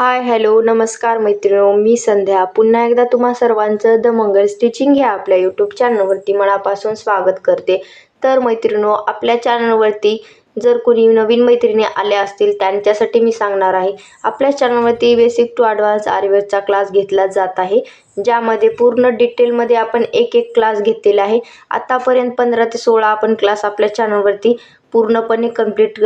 Hi hello नमस्कार मैत्रिणो मी संध्या. पुन्हा एकदा तुम्हा सर्वांचं द मंगल स्टिचिंग ह्या आपल्या यूट्यूब चॅनलवरती मनापासून स्वागत करते. तर मैत्रिणो आपल्या चॅनलवरती जर कोणी नवीन मैत्रिणी आल्या असतील त्यांच्यासाठी मी सांगणार आहे. आपल्या चॅनलवरती बेसिक टू ॲडव्हान्स आर्यवेदचा क्लास घेतला जात आहे. ज्यामध्ये पूर्ण डिटेलमध्ये आपण एक एक क्लास घेतलेला आहे. आतापर्यंत पंधरा ते सोळा आपण क्लास आपल्या चॅनलवरती पूर्णपणे कंप्लीट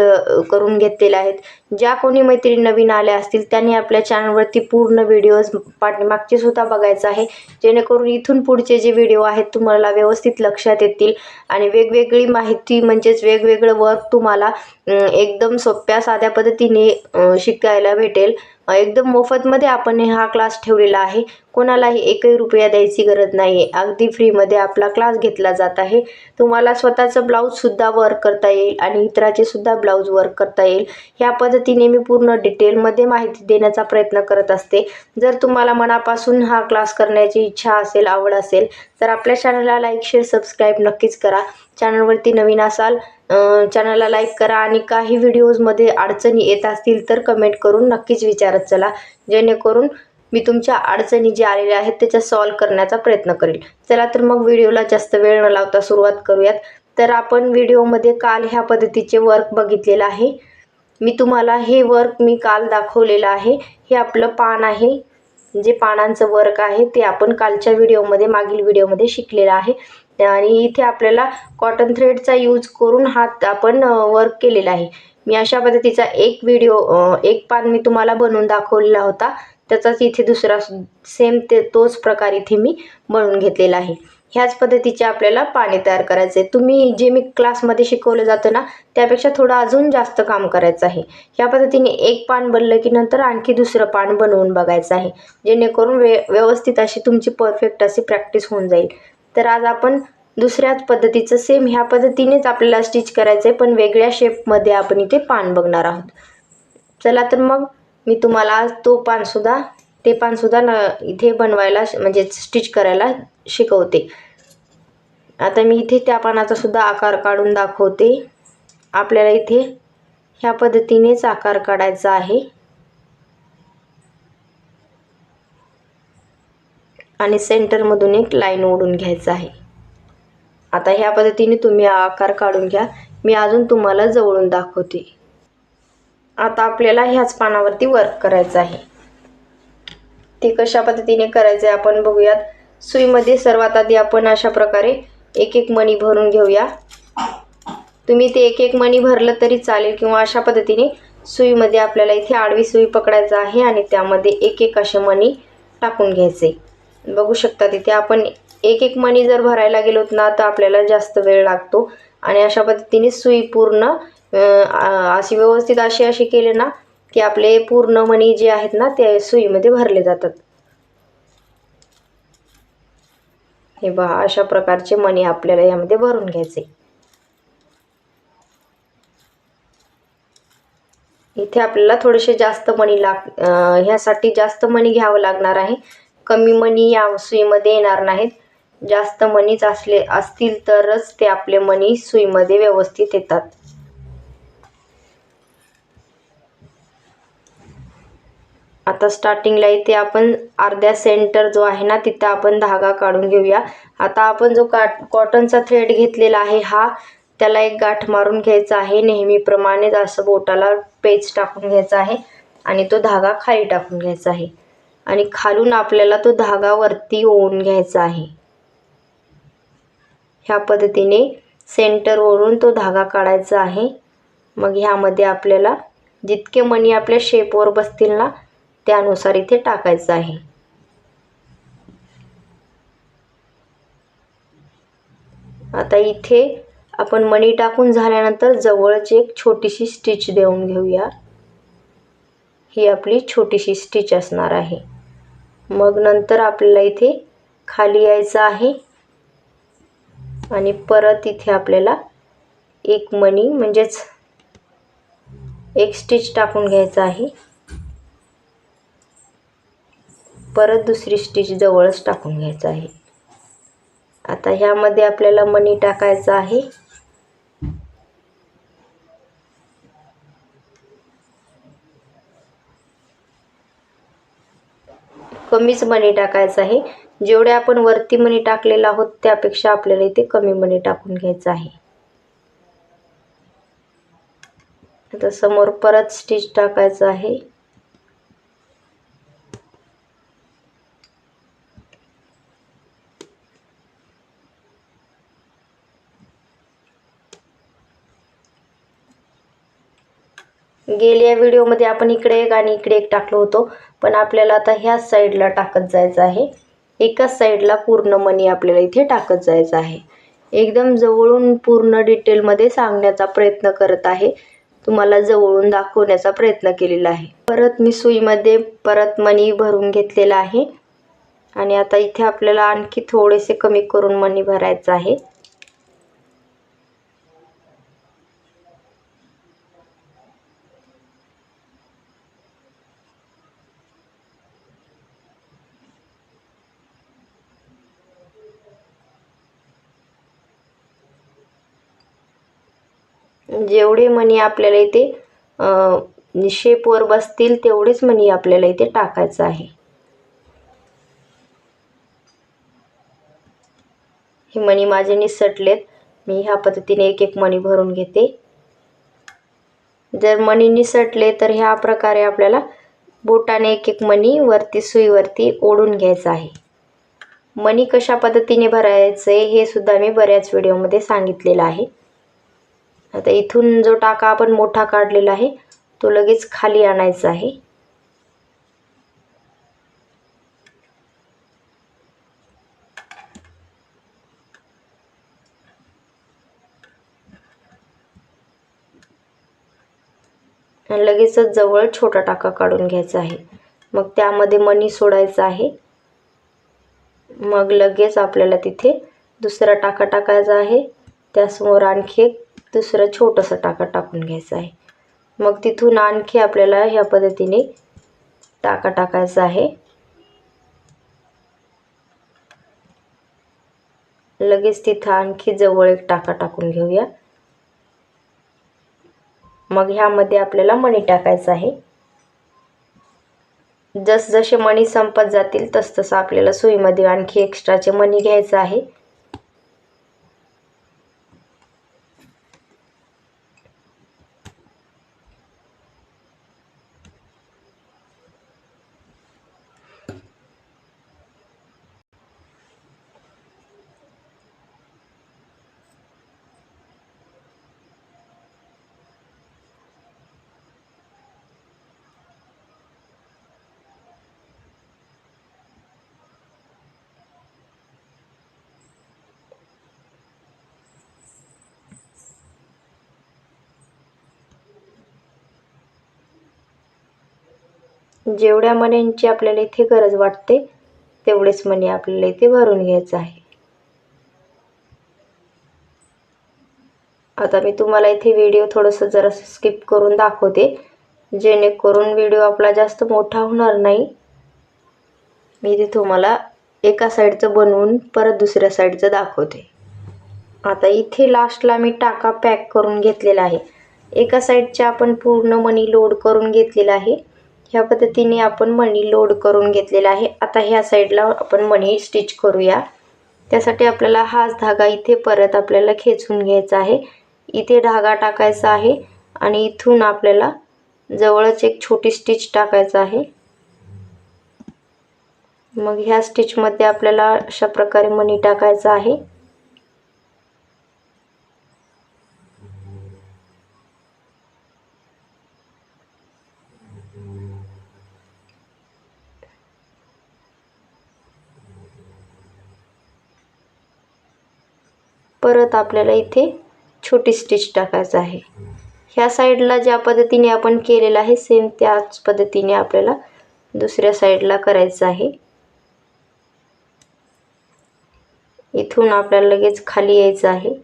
करून घेतलेले आहेत. ज्या कोणी मैत्रिणी नवीन आल्या असतील त्यांनी आपल्या चॅनलवरती पूर्ण व्हिडिओज पाठीमागचे सुद्धा बघायचं आहे. जेणेकरून इथून पुढचे जे व्हिडिओ आहेत तुम्हाला व्यवस्थित लक्षात येतील. आणि वेगवेगळी माहिती म्हणजेच वेगवेगळं वर्क तुम्हाला एकदम सोप्या साध्या पद्धतीने शिकायला भेटेल. एकदम मोफतमध्ये आपण हा क्लास ठेवलेला आहे. कोणालाही एकही रुपया द्यायची गरज नाही आहे अगदी फ्रीमध्ये आपला क्लास घेतला जात आहे. तुम्हाला स्वतःचं ब्लाऊजसुद्धा वर्क करता येईल आणि इतराचे सुद्धा ब्लाऊज वर्क करता येईल. ह्या पद्धतीने मी पूर्ण डिटेलमध्ये माहिती देण्याचा प्रयत्न करत असते. जर तुम्हाला मनापासून हा क्लास करण्याची इच्छा असेल आवड असेल तर आपल्या चॅनलला लाईक शेअर सबस्क्राईब नक्कीच करा. चॅनलवरती नवीन असाल चॅनलला लाईक करा आणि काही व्हिडिओजमध्ये अडचणी येत असतील तर कमेंट करून नक्कीच विचारत चला. जेणेकरून मी तुमच्या अडचणी ज्या आलेल्या आहेत त्याच्या सॉल्व करण्याचा प्रयत्न करेल. चला तर मग व्हिडिओला जास्त वेळ न लावता सुरुवात करूयात. तर आपण व्हिडिओमध्ये काल ह्या पद्धतीचे वर्क बघितलेलं आहे. मी तुम्हाला हे वर्क मी काल दाखवलेलं आहे. हे आपलं पान आहे. जे पानांचं वर्क आहे ते आपण कालच्या व्हिडिओमध्ये मागील व्हिडिओमध्ये शिकलेलं आहे. आणि इथे आपल्याला कॉटन थ्रेडचा यूज करून हात आपण वर्क केलेला आहे. मी अशा पद्धतीचा एक व्हिडिओ एक पान मी तुम्हाला बनवून दाखवलेला होता. त्याचाच इथे दुसरा सेम ते तोच प्रकार इथे मी बनवून घेतलेला आहे. ह्याच पद्धतीचे आपल्याला पाणी तयार करायचे. तुम्ही जे मी क्लासमध्ये शिकवलं जातं ना त्यापेक्षा थोडं अजून जास्त काम करायचं आहे. ह्या पद्धतीने एक पान बनलं की नंतर आणखी दुसरं पान बनवून बघायचं आहे. जेणेकरून वे व्यवस्थित अशी तुमची परफेक्ट अशी प्रॅक्टिस होऊन जाईल. तर आज आपण दुसऱ्याच पद्धतीचं सेम ह्या पद्धतीनेच आपल्याला स्टिच करायचं आहे पण वेगळ्या शेपमध्ये आपण इथे पान बघणार आहोत. चला तर मग मी तुम्हाला आज तो पानसुद्धा ते पानसुद्धा न इथे बनवायला म्हणजे स्टिच करायला शिकवते. आता मी इथे त्या पानाचा सुद्धा आकार काढून दाखवते. आपल्याला इथे ह्या पद्धतीनेच आकार काढायचा आहे. आणि सेंटरमधून एक लाईन ओढून घ्यायचं आहे. आता ह्या पद्धतीने तुम्ही आकार काढून घ्या. मी अजून तुम्हाला जवळून दाखवते. आता आपल्याला ह्याच पानावरती वर्क करायचं आहे. ते कशा पद्धतीने करायचं आहे आपण बघूयात. सुईमध्ये सर्वात आधी आपण अशा प्रकारे एक एक मणी भरून घेऊया. तुम्ही ते एक एक मणी भरलं तरी चालेल किंवा अशा पद्धतीने सुईमध्ये आपल्याला इथे आडवी सुई पकडायचं आहे आणि त्यामध्ये एक एक असे मणी टाकून घ्यायचे. बघू शकता तिथे आपण एक एक मणी जर भरायला गेलोत ना तर आपल्याला जास्त वेळ लागतो. आणि अशा पद्धतीने सुई पूर्ण अशी व्यवस्थित अशी अशी केले ना की आपले पूर्ण मणी जे आहेत ना ते सुईमध्ये भरले जातात. हे बघा अशा प्रकारचे मणी आपल्याला यामध्ये भरून घ्यायचे. इथे आपल्याला थोडेसे जास्त मणी लाग ह्यासाठी जास्त मणी घ्यावं लागणार आहे. कमी मणी या सुईमध्ये येणार नाहीत. जास्त मणीच असले असतील तरच ते आपले मणी सुईमध्ये व्यवस्थित येतात. आता स्टार्टिंगला इथे आपण अर्ध्या सेंटर जो आहे ना तिथं आपण धागा काढून घेऊया. आता आपण जो काट कॉटनचा थ्रेड घेतलेला आहे हा त्याला एक गाठ मारून घ्यायचा आहे. नेहमीप्रमाणे असं बोटाला पेच टाकून घ्यायचा आहे आणि तो धागा खाली टाकून घ्यायचा आहे. आणि खालून आपल्याला तो धागा वरती ओवून घ्यायचा आहे. ह्या पद्धतीने सेंटरवरून तो धागा काढायचा आहे. मग ह्यामध्ये आपल्याला जितके मणी आपल्या शेपवर बसतील ना त्यानुसार इथे टाकायचं आहे. आता इथे आपण मणी टाकून झाल्यानंतर जवळच एक छोटीशी स्टिच देऊन घेऊया. ही आपली छोटीशी स्टिच असणार आहे. मग नंतर आपल्याला इथे खाली यायचं आहे. आणि परत इथे आपल्याला एक मणी म्हणजेच एक स्टिच टाकून घ्यायचं आहे. परत दुसरी स्टिच जवळच टाकून घ्यायचं आहे. आता ह्यामध्ये आपल्याला मणी टाकायचा आहे. कमीच मणी टाकायचं आहे. जेवढे आपण वरती मणी टाकलेलं आहोत त्यापेक्षा आपल्याला इथे कमी मणी टाकून घ्यायचं आहे. आता समोर परत स्टिच टाकायचं आहे. गेल्या व्हिडिओमध्ये आपण इकडे एक आणि इकडे एक टाकलो होतो पण आपल्याला आता ह्याच साईडला टाकत जायचं आहे. एकाच साईडला पूर्ण मनी आपल्याला इथे टाकत जायचं आहे. एकदम जवळून पूर्ण डिटेलमध्ये सांगण्याचा प्रयत्न करत आहे. तुम्हाला जवळून दाखवण्याचा प्रयत्न केलेला आहे. परत मी सुईमध्ये परत मनी भरून घेतलेला आहे. आणि आता इथे आपल्याला आणखी थोडेसे कमी करून मनी भरायचं आहे. जेवढे मणी आपल्याला इथे शेपवर बसतील तेवढेच मणी आपल्याला इथे टाकायचं आहे. हे मणी माझे निसटलेत. मी ह्या पद्धतीने एक एक मणी भरून घेते. जर मणी निसटले तर ह्या प्रकारे आपल्याला बोटाने एक एक मणी वरती सुईवरती ओढून घ्यायचं आहे. मणी कशा पद्धतीने भरायचे हे सुद्धा मी बऱ्याच व्हिडिओमध्ये सांगितलेलं आहे. आता इथून जो टाका आपण मोठा काढलेला आहे तो लगेच खाली आणायचा आहे. लगेचच जवळ छोटा टाका काढून घ्यायचा आहे. मग त्यामध्ये मनी सोडायचा आहे. मग लगेच आपल्याला तिथे दुसरा टाका टाकायचा आहे. त्यासमोर आणखी एक दुसरं छोटंसं टाका टाकून घ्यायचं आहे. मग तिथून आणखी आपल्याला ह्या पद्धतीने टाका टाकायचा आहे. लगेच तिथं आणखी जवळ एक टाका टाकून घेऊया. मग ह्यामध्ये आपल्याला मणी टाकायचं आहे. जसजसे मणी संपत जातील तसतसं आपल्याला सुईमध्ये आणखी एक्स्ट्राचे मणी घ्यायचं आहे. जेवढ्या मण्यांची आपल्याला इथे गरज वाटते तेवढेच मणी आपल्याला इथे भरून घ्यायचं आहे. आता मी तुम्हाला इथे व्हिडिओ थोडंसं जरा स्किप करून दाखवते. जेणेकरून व्हिडिओ आपला जास्त मोठा होणार नाही. मी इथे तुम्हाला एका साईडचं बनवून परत दुसऱ्या साईडचं दाखवते. आता इथे लास्टला मी टाका पॅक करून घेतलेला आहे. एका साईडच्या आपण पूर्ण मनी लोड करून घेतलेला आहे. ह्या पद्धतीने आपण मणी लोड करून घेतलेला आहे. आता ह्या साईडला आपण मणी स्टिच करूया. त्यासाठी आपल्याला हाच धागा इथे परत आपल्याला खेचून घ्यायचा आहे. इथे धागा टाकायचा आहे आणि इथून आपल्याला जवळच एक छोटी स्टिच टाकायचं आहे. मग ह्या स्टिचमध्ये आपल्याला अशा प्रकारे मणी टाकायचा आहे. परत आपल्याला इथे छोटी स्टिच टाकायचं आहे. ह्या साईडला ज्या पद्धतीने आपण केलेलं आहे सेम त्याच पद्धतीने आपल्याला दुसऱ्या साईडला करायचं आहे. इथून आपल्याला लगेच खाली यायचं आहे.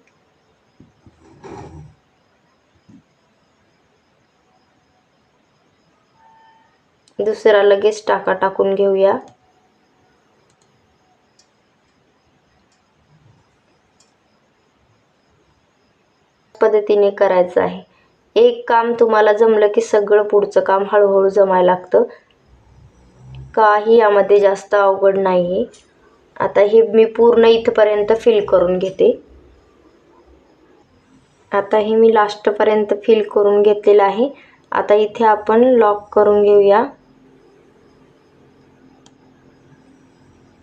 दुसरा लगेच टाका टाकून घेऊया. पद्धतीने करायचं आहे. एक काम तुम्हाला जमलं की सगळं पुढचं काम हळूहळू जमायला लागतं. काही यामध्ये जास्त अवघड नाही आहे आता हे मी पूर्ण इथपर्यंत फिल करून घेते. आता हे मी लास्टपर्यंत फिल करून घेतलेलं आहे. आता इथे आपण लॉक करून घेऊया.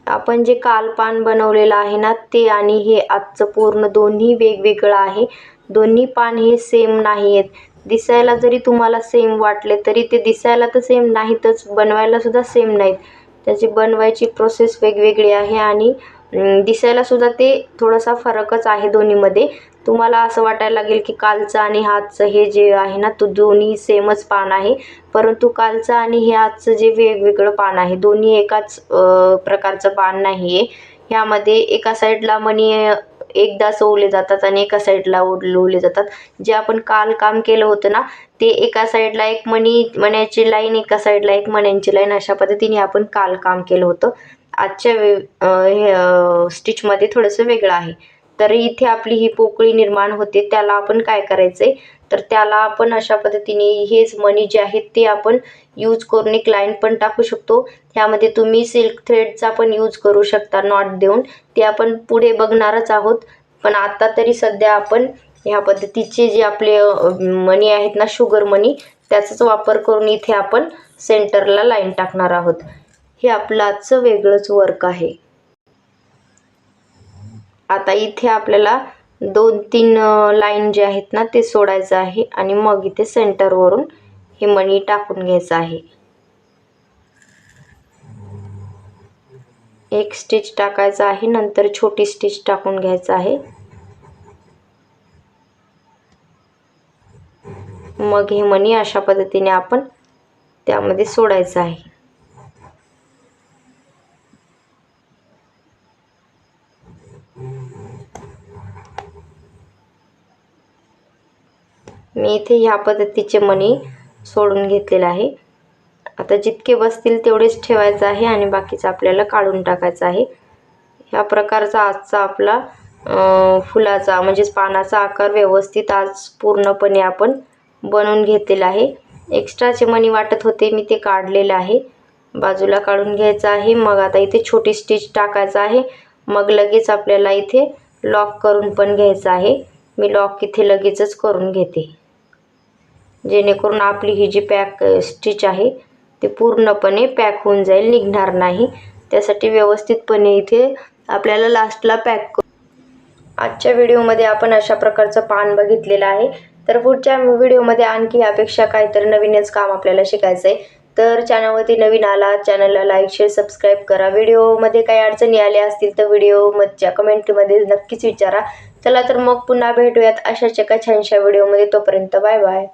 आपण जे काल पान बनवलेलं आहे ना ते आणि हे आजचं पूर्ण दोन्ही वेगवेगळं आहे. दोन्ही पान हे सेम नाही आहेत दिसायला जरी तुम्हाला सेम वाटले तरी ते दिसायला तर सेम नाहीतच बनवायला सुद्धा सेम नाहीत. त्याची बनवायची प्रोसेस वेगवेगळी आहे आणि दिसायला सुद्धा ते थोडासा फरकच आहे दोन्हीमध्ये. तुम्हाला असं वाटायला लागेल की कालचं आणि हातचं हे जे आहे ना तो दोन्ही सेमच पान आहे. परंतु कालचं आणि हे आजचं जे वेगवेगळं पान आहे दोन्ही एकाच प्रकारचं पान नाही आहे ह्यामध्ये एका साईडला मणी एकदा सोवले जातात आणि एका साईडला ओढलवले जातात. जे आपण काल काम केलं होतं ना ते एका साईडला एक मणी मण्याची लाईन एका साईडला एक मण्यांची लाईन अशा पद्धतीने आपण काल काम केलं होतं. आजच्या वे हे स्टिचमध्ये थोडंसं वेगळं आहे. तर इथे आपली ही पोकळी निर्माण होते त्याला आपण काय करायचं आहे तर त्याला आपण अशा पद्धतीने हेच मनी जे आहेत ते आपण यूज करून एक लाईन पण टाकू शकतो. ह्यामध्ये तुम्ही सिल्क थ्रेडचा पण यूज करू शकता नॉट देऊन. ते आपण पुढे बघणारच आहोत. पण आता तरी सध्या आपण ह्या पद्धतीचे जे आपले मनी आहेत ना शुगर मनी त्याचाच वापर करून इथे आपण सेंटरला लाईन टाकणार आहोत. हे आपलं आजचं वेगळंच वर्क आहे. आता इथे आपल्याला दोन तीन लाईन जे आहेत ना ते सोडायचं आहे. आणि मग इथे सेंटरवरून हे मणी टाकून घ्यायचं आहे. एक स्टिच टाकायचं आहे नंतर छोटी स्टिच टाकून घ्यायचं आहे. मग हे मणी अशा पद्धतीने आपण त्यामध्ये सोडायचं आहे. आणि इथे ह्या पद्धतीचे मणी सोडून घेतलेलं आहे. आता जितके बसतील तेवढेच ठेवायचं आहे आणि बाकीचं आपल्याला काढून टाकायचं आहे. ह्या प्रकारचा आजचा आपला फुलाचा म्हणजेच पानाचा आकार व्यवस्थित आज पूर्णपणे आपण बनवून घेतलेला आहे. एक्स्ट्राचे मणी वाटत होते मी ते काढलेलं आहे. बाजूला काढून घ्यायचं आहे. मग आता इथे छोटी स्टिच टाकायचं आहे. मग लगेच आपल्याला इथे लॉक करून पण घ्यायचं आहे. मी लॉक इथे लगेचच करून घेते. जेणेकरून आपली ही जी पॅक स्टिच आहे ती पूर्णपणे पॅक होऊन जाईल निघणार नाही. त्यासाठी व्यवस्थितपणे इथे आपल्याला लास्टला पॅक आजच्या व्हिडिओमध्ये आपण अशा प्रकारचं पान बघितलेलं आहे. तर पुढच्या व्हिडिओमध्ये आणखी यापेक्षा काहीतरी नवीनच काम आपल्याला शिकायचं आहे तर चॅनलवरती नवीन आला चॅनलला लाईक शेअर सबस्क्राईब करा. व्हिडिओमध्ये काही अडचणी आल्या असतील तर व्हिडिओमधच्या कमेंटमध्ये नक्कीच विचारा. चला तर मग पुन्हा भेटूयात अशाच एका छानशा व्हिडिओमध्ये. तोपर्यंत बाय बाय.